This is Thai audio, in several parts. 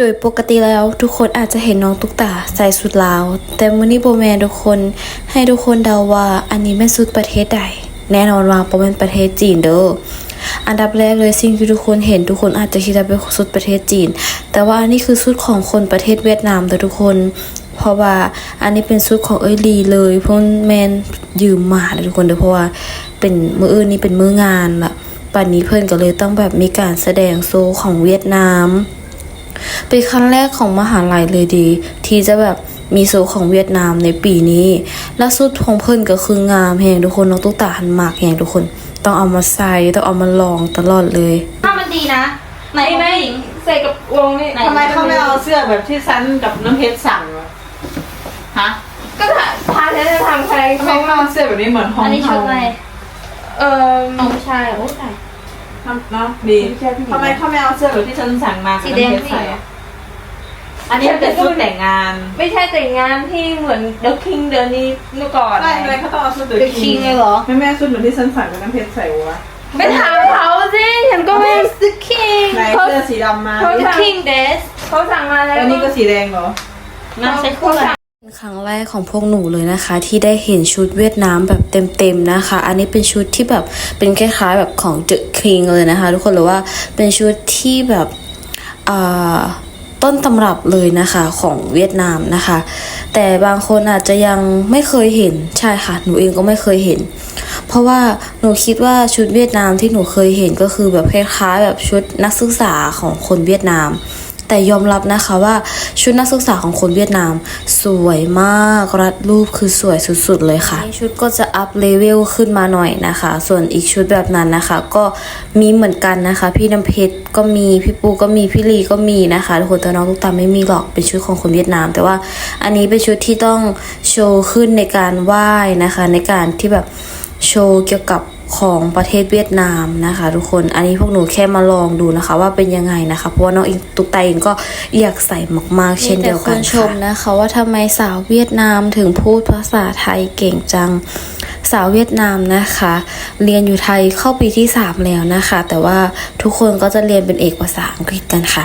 โดยปกติแล้วทุกคนอาจจะเห็นน้องตุ๊กตาใส่สุดลาว แต่มื้อนี้โบแมนทุกคนให้ทุกคนเดาว่าอันนี้เป็นสุดประเทศใด แน่นอนว่าบ่เป็นประเทศจีนเด้ออันดับแรกเลยสิ่งที่ทุกคนเห็นทุกคนอาจจะคิดว่าเป็นสุดประเทศจีน แต่ว่าอันนี้คือสุดของคนประเทศเวียดนามเด้อทุกคน เพราะว่าอันนี้เป็นสุดของเอ้ยลีเลยเพราะแมนยืมมาทุกคนเด้อเพราะว่าเป็นมืออื่นนี่เป็นมืองานล่ะป่านนี้เพิ่อนก็เลยต้องแบบมีการแสดงโซของเวียดนาม เป็นครั้งแรกของมหาลัยเลยดี ที่จะแบบมีโซของเวียดนามในปีนี้และสุดของเพิ่นก็คืองามแหงทุกคนน้องตุ๊กตาหันมากแหงทุกคน ต้องเอามาใส่ต้องเอามาลองตลอดเลยถ้ามันดีนะ ไหนไม่ของไม่ผู้หญิงใส่กับวงนี่ไหนทำไมเขาไม่เอาเสื้อแบบที่ซันกับน้ำเพชรสั่งวะฮะก็ถ่ายพาเธอจะทำใครทำไมเขาเอาเสื้อแบบนี้เหมือนห้องอันนี้ชุดอะไรเออของผู้ชายเหรอผู้ชาย ทำเนาะดีทำไมเขาไม่เอาเสื้อแบบที่ฉันสั่งมากับสีแดงน้ำเพชรใส่อะอันนี้เป็นชุดแต่งงานไม่ใช่แต่งงานที่เหมือน The King เดือนนี้เมื่อก่อน ใช่ทำไมเขาต้องเอาชุดเดเด็กคิงเลยเหรอไม่แม่ชุดเหมือนที่ฉันสั่งกับน้ำเพชรใส่วะไปถามเขาสิฉันก็ไม่ The King ไหนเสื้อสีดำมา เขา The สั่ง King Dress เขาสั่งมาแล้วแล้วนี่ก็สีแดงเหรองั้นใช้คู่กัน เป็นครั้งแรกของพวกหนูเลยนะคะ ที่ได้เห็นชุดเวียดนามแบบเต็มๆนะคะ อันนี้เป็นชุดที่แบบเป็นคล้ายๆแบบของ The พิงเลยนะคะ ทุกคนหรือว่าเป็นชุดที่แบบอ่าต้นตำรับเลยนะคะของเวียดนามนะคะ แต่บางคนอาจจะยังไม่เคยเห็นใช่ค่ะ หนูเองก็ไม่เคยเห็น เพราะว่าหนูคิดว่าชุดเวียดนามที่หนูเคยเห็นก็คือแบบคล้ายๆแบบชุดนักศึกษาของคนเวียดนาม แต่ยอมรับนะคะว่าชุดนักศึกษาของคนเวียดนาม สวยมากรัดรูปคือสวยสุดๆเลยค่ะชุดก็จะอัพเลเวลขึ้นมาหน่อยนะคะ ส่วนอีกชุดแบบนั้นนะคะ ก็มีเหมือนกันนะคะ พี่น้ำเพชรก็มีพี่ปูก็มีพี่ลีก็มีนะคะทุกคนแต่น้องลูกตาไม่มีหรอกเป็นชุดของคนเวียดนาม แต่ว่าอันนี้เป็นชุดที่ต้องโชว์ขึ้นในการไหว้นะคะ ในการที่แบบโชว์เกี่ยวกับ ของประเทศเวียดนามนะคะ ทุกคนอันนี้พวกหนูแค่มาลองดูนะคะ ว่าเป็นยังไงนะคะ เพราะว่าน้องเองตุกตาเองก็อยากใส่มากๆ เช่นเดียวกันชมนะคะว่าทำไมสาวเวียดนามถึงพูดภาษาไทยเก่งจังสาวเวียดนามนะคะ เรียนอยู่ไทยเข้าปีที่ 3 แล้วนะคะ แต่ว่าทุกคนก็จะเรียนเป็นเอกภาษาอังกฤษกันค่ะ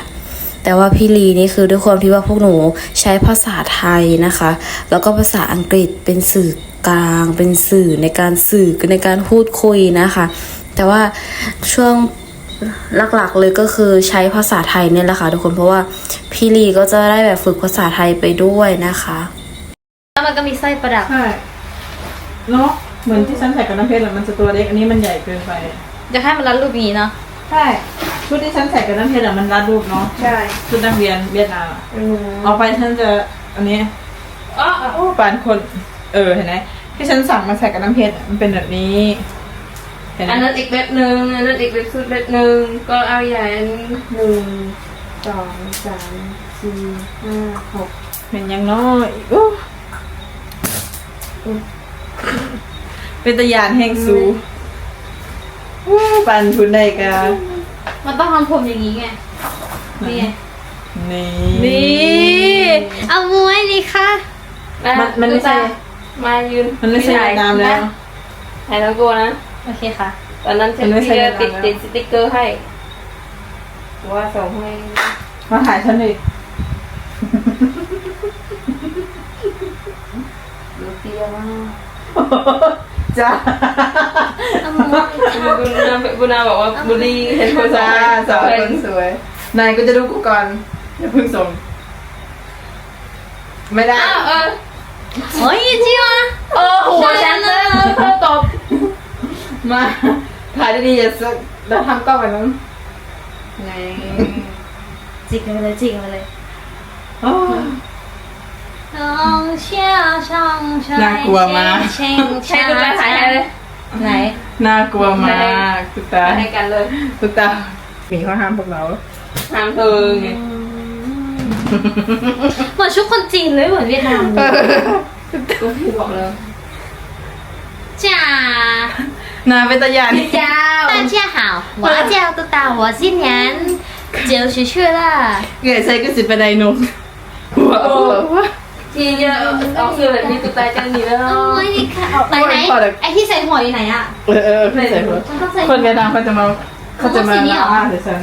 แต่ว่าพี่ลีนี่คือด้วยความที่ว่าพวกหนูใช้ภาษาไทยนะคะ แล้วก็ภาษาอังกฤษเป็นสื่อ กลาง เป็นสื่อในการสื่อในการพูดคุยนะคะ แต่ว่าช่วงหลักๆเลยก็คือใช้ภาษาไทยเนี่ยแหละค่ะทุกคนเพราะว่าพี่ลีก็จะได้แบบฝึกภาษาไทยไปด้วยนะคะ แล้วมันก็มีสร้อยประดับ ใช่เนาะเหมือนที่ฉันใส่กับน้ำเพชรแหละมันจะตัวเล็กอันนี้มันใหญ่เกินไปจะให้มันรัดรูปนี้เนาะใช่ชุดที่ฉันใส่กับน้ำเพชรอะมันรัดรูปเนาะใช่ชุดนักเรียนเวียดนามอะอืมเอาไปฉันจะอันนี้อ๋อโอ้ปานคน เออเห็นไหมที่ฉันสั่งมาใส่กับน้ำเพชรอะมันเป็นแบบนี้เห็นไหมอันนั้นอีกแบบหนึ่งอันนั้นอีกแบบสุดแบบหนึ่งก็เอาใหญ่อันนี้หนึ่งสองสามสี่ห้าหกเป็นยังน้อยอู้เป็นตะยานแห่งสูอู้ปันทุนได้กะมันต้องทำผมอย่างนี้ไงนี่ไงนี่นี่เอามวยดีค่ะมันมันไม่ใช่ มายืนมันไม่ใช่เวียดนามแล้ว ถ่ายทั้งตัวนะ โอเคค่ะ ตอนนั้นฉันมันไม่ใช่ที่จะติดเวียดนามแล้วติดสติ๊กเกอร์ให้ว่าส่งให้มาถ่ายฉันอีกดูเตี้ยมากจ้าเอามวยบุญนาบุญนาบอกว่าบุรีเห็นคนสาจ้าวสาวคนสวย นายก็จะดูกูก่อนอย่าเพิ่งส่ง ไม่ได้อ้าวเออ โอ้ยจริงวะเออหัวฉันเออเธอตบมาถ่ายดีๆอย่าสึกแล้วทำกล้องแบบนั้นไงจิกกันเลยจิกกันเลยโอ้ยน้องเชี่ยวช่องชายน่ากลัวมาก เช่งใช้ตุ๊กตาถ่ายให้เลยไหนน่ากลัวมากตุ๊กตาถ่ายให้กันเลยตุ๊กตาหมีเขาห้ามพวกเราห้ามเธอไง เหมือนชุดคนจีนเลยเหมือนเวียดนามเลย กูพี่บอกเลย จ้า นาเป็นตะยาน เจ้า 大家好我叫杜达我今年九十岁了 เกยใส่ก็สิเป็นไดหนุ่มหัวหัวหัว ทีเนี้ยเอาเสื้อแบบนี้ตุ๊กตาจะหนีแล้ว โอ้ยนี่ค่ะไหนไหน พอแล้ว ไอที่ใส่หัวอยู่ไหนอะ เออเออพี่ใส่หัว มันต้องใส่ คนเวียดนามเขาจะมาเขาจะมา เขาต้องสีนี้เหรอ หน้าเดี๋ยวฉัน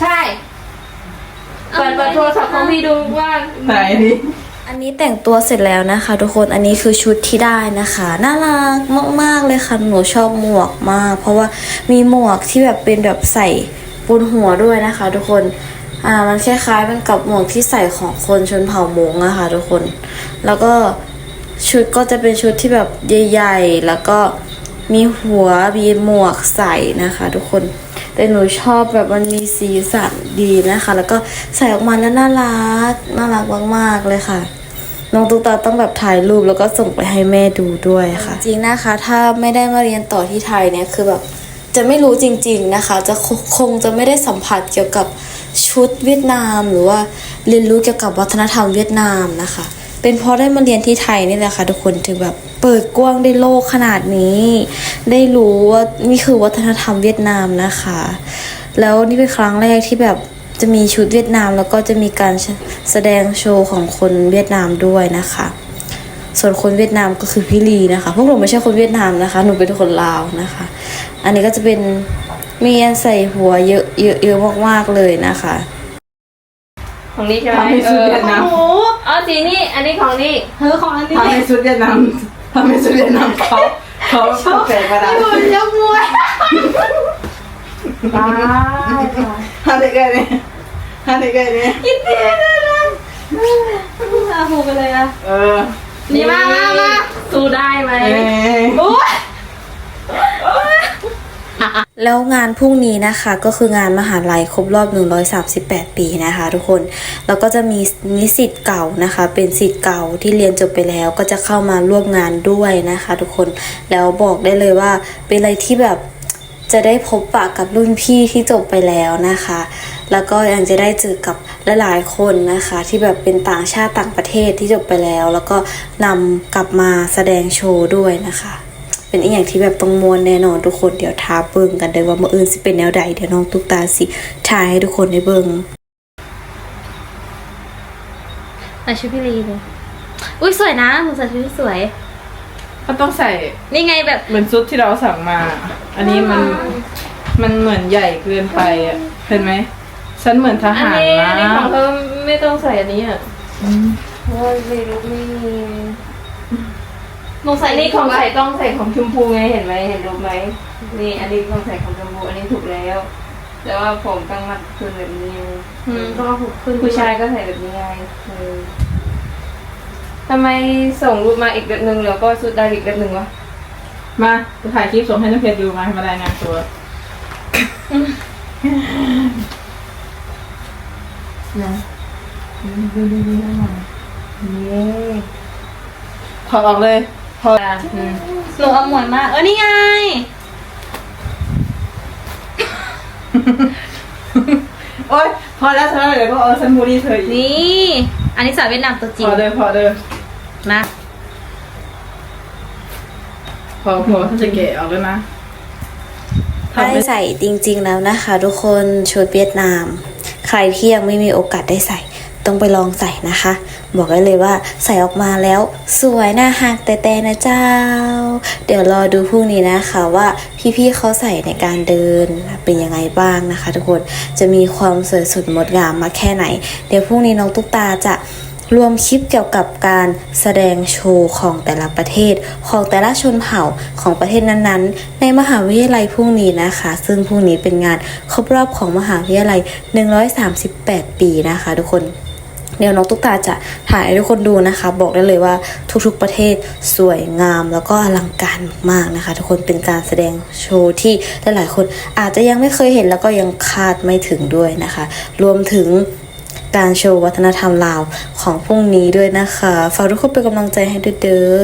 ใช่ เปิดเปิดโทรศัพท์ของพี่ดูว่าไหนดิอันนี้แต่งตัวเสร็จแล้วนะคะ ทุกคน อันนี้คือชุดที่ได้นะคะ น่ารักมากๆเลยค่ะ หนูชอบหมวกมาก เพราะว่ามีหมวกที่แบบเป็นแบบใส่บนหัวด้วยนะคะ ทุกคน อ่า มันคล้ายๆเป็นกับหมวกที่ใส่ของคนชนเผ่ามงอะค่ะ ทุกคน แล้วก็ชุดก็จะเป็นชุดที่แบบใหญ่ๆ แล้วก็มีหัวมีหมวกใส่นะคะ ทุกคน แต่หนูชอบแบบมันมีสีสันดีนะคะ แล้วก็ใส่ออกมาแล้วน่ารักน่ารักมากๆเลยค่ะน้องตุ๊กตาต้องแบบถ่ายรูปแล้วก็ส่งไปให้แม่ดูด้วยค่ะ จริงนะคะ ถ้าไม่ได้มาเรียนต่อที่ไทยเนี่ยคือแบบจะไม่รู้จริง ๆนะคะ จะคคงจะไม่ได้สัมผัสเกี่ยวกับชุดเวียดนาม หรือว่าเรียนรู้เกี่ยวกับวัฒนธรรมเวียดนามนะคะ เป็นเพราะได้มาเรียนที่ไทยนี่แหละค่ะ ทุกคนถึงแบบเปิดกว้างได้โลกขนาดนี้ ได้รู้ว่านี่คือวัฒนธรรมเวียดนามนะคะ แล้วนี่เป็นครั้งแรกที่แบบจะมีชุดเวียดนามแล้วก็จะมีการแสดงโชว์ของคนเวียดนามด้วยนะคะ ส่วนคนเวียดนามก็คือพี่ลีนะคะ พวกหนูไม่ใช่คนเวียดนามนะคะ หนูเป็นคนลาวนะคะ อันนี้ก็จะเป็นมีอันใส่หัวเยอะเยอะเยอะมากๆเลยนะคะ ของนี่ใช่ไหมทำให้ชุดเวียดนาม อ๋อสีนี่ อันนี้ของนี่เธอของอันนี้ทำให้ชุดเวียดนามทำให้ชุดเวียดนามเขาเขาเขาแปลกประหลาดยกมวยป้าฮาเด็กไงเนี่ยฮาเด็กไงเนี่ยอาหูไปเลยอะเออนี่มามามาสู้ได้ไหมเอ้ย แล้วงานพรุ่งนี้นะคะก็คืองานมหาลัยครบรอบ 138 ปีนะคะ ทุกคน แล้วก็จะมีนิสิตเก่านะคะ เป็นสิทธิ์เก่าที่เรียนจบไปแล้ว ก็จะเข้ามาร่วมงานด้วยนะคะ ทุกคนแล้วบอกได้เลยว่าเป็นอะไรที่แบบจะได้พบปะกับรุ่นพี่ที่จบไปแล้วนะคะ แล้วก็ยังจะได้เจอกับหลายๆคนนะคะ ที่แบบเป็นต่างชาติต่างประเทศที่จบไปแล้ว แล้วก็นำกลับมาแสดงโชว์ด้วยนะคะ เป็นอีกอย่างที่แบบต้องมวนแน่นอนทุกคนเดี๋ยวท้าเบิ่งกันเลยว่ามื่ออื่นสิเป็นแนวใดเดี๋ยวน้องตุ๊กตาสิถ่ายให้ทุกคนได้เบิ่งใส่ชุดพี่ลีเลยอุ้ยสวยนะหนูใส่ชุดที่สวย ก็ต้องใส่นี่ไงแบบเหมือนชุดที่เราสั่งมา อันนี้มันมันเหมือนใหญ่เกินไปอะเห็นไหมฉันเหมือนทอันหารนี้นะอันนี้ของเธอไม่ต้องใส่อันนี้อะเพราะว่าไม่รู้ไม่มี หนูใส่อันนี้ของใส่ต้องใส่ของชมพูไงเห็นไหมเห็นรูปไหมนี่อันนี้ต้องใส่ของชมพูอันนี้ถูกแล้ว แต่ว่าผมต้องมัดคืนแบบนี้ไงอืมก็มาผูกขึ้นผู้ชายก็ใส่แบบนี้ไงเออทำไมส่งรูปมาอีกแบบหนึ่งแล้วก็ชุดได้อีกแบบหนึ่งวะมาจะถ่ายคลิปส่งให้น้องเพชรดูมาให้มารายงานตัวนะนี่ถอดออกเลย ถอดอะอืมหนูเอาหมวยมากเออนี่ไง โอ๊ยพอแล้วเธอเดี๋ยวก็เอาซันบูรี่เธออีกนี่ อันนี้สาวเวียดนามตัวจริพงอเดินพอเดินนะพอพอถ้าจะเกะออกแล้วนะทำได้ไม่ใส่จริงๆแล้วนะคะ ทุกคนชุดเวียดนาม ใครที่ยังไม่มีโอกาสได้ใส่ ต้องไปลองใส่นะคะ บอกได้เลยว่าใส่ออกมาแล้วสวยหน่าฮักแต่แต่นะเจ้า เดี๋ยวรอดูพรุ่งนี้นะคะว่าพี่ๆเขาใส่ในการเดินเป็นยังไงบ้างนะคะ ทุกคนจะมีความสวยสดงดงามมาแค่ไหน เดี๋ยวพรุ่งนี้น้องตุ๊กตาจะรวมคลิปเกี่ยวกับการแสดงโชว์ของแต่ละประเทศ ของแต่ละชนเผ่าของประเทศนั้นๆ ในมหาวิทยาลัยพรุ่งนี้นะคะ ซึ่งพรุ่งนี้เป็นงานครบรอบของมหาวิทยาลัย 138 ปีนะคะทุกคน เดี๋ยวน้องตุ๊กตาจะถ่ายให้ทุกคนดูนะคะ บอกได้เลยว่าทุกๆประเทศสวยงามแล้วก็อลังการมากนะคะ ทุกคนเป็นการแสดงโชว์ที่หลายๆคนอาจจะยังไม่เคยเห็นแล้วก็ยังคาดไม่ถึงด้วยนะคะ รวมถึงการโชว์วัฒนธรรมลาวของพรุ่งนี้ด้วยนะคะฝากทุกคนเป็นกำลังใจให้ด้วยเด้อ